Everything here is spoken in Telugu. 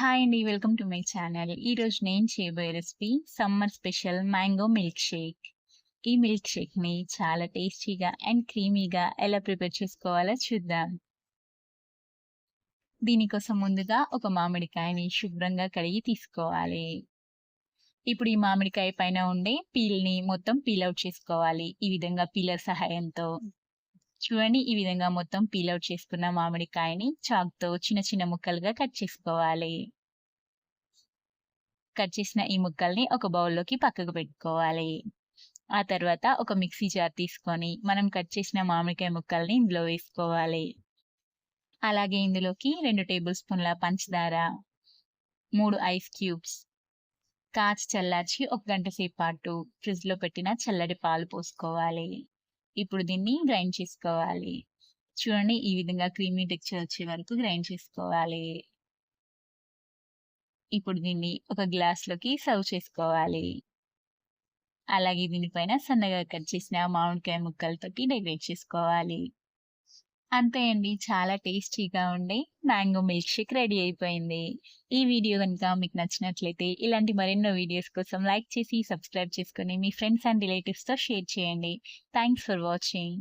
హాయ్ అండి. Welcome to my channel. ఈరోజు నేను చేయబోయే recipe summer special mango milk shake. ఈ మిల్క్ షేక్‌ని చాలా టేస్టీగా అండ్ క్రీమీగా ఎలా ప్రిపేర్ చేసుకోవాలో చూద్దాం. దీనికోసం ముందుగా ఒక మామిడికాయని శుభ్రంగా కడిగి తీసుకోవాలి. ఇప్పుడు ఈ మామిడికాయ పైన ఉండే పీల్‌ని మొత్తం పీల్ అవుట్ చేసుకోవాలి. ఈ విధంగా పీలర్ సహాయంతో. చూడండి ఈ విధంగా మొత్తం పీల్ చేసుకున్న మామిడికాయని చాక్తో చిన్న చిన్న ముక్కలుగా కట్ చేసుకోవాలి. కట్ చేసిన ఈ ముక్కల్ని ఒక బౌల్‌లోకి పక్కకు పెట్టుకోవాలి. ఆ తర్వాత ఒక మిక్సీ జార్ తీసుకొని మనం కట్ చేసిన మామిడికాయ ముక్కల్ని ఇందులో వేసుకోవాలి. అలాగే ఇందులోకి రెండు టేబుల్ స్పూన్ల పంచదార, మూడు ఐస్ క్యూబ్స్, కాచి చల్లార్చి ఒక గంట సేపు పాటు ఫ్రిడ్జ్‌లో పెట్టిన చల్లటి పాలు పోసుకోవాలి. ఇప్పుడు దీన్ని గ్రైండ్ చేసుకోవాలి. చూడండి ఈ విధంగా క్రీమీ టెక్చర్ వచ్చే వరకు గ్రైండ్ చేసుకోవాలి. ఇప్పుడు దీన్ని ఒక గ్లాస్‌లోకి సర్వ్ చేసుకోవాలి. అలాగే దీనిపైన సన్నగా కట్ చేసిన మామిడికాయ ముక్కలతోటి డెకరేట్ చేసుకోవాలి. అంతే అండి. చాలా టేస్టీగా ఉండే మ్యాంగో మిల్క్ షేక్ రెడీ అయిపోయింది. ఈ వీడియో కనుక మీకు నచ్చినట్లయితే ఇలాంటి మరెన్నో వీడియోస్ కోసం లైక్ చేసి, సబ్స్క్రైబ్ చేసుకుని మీ ఫ్రెండ్స్ అండ్ రిలేటివ్స్‌తో షేర్ చేయండి. Thanks for watching.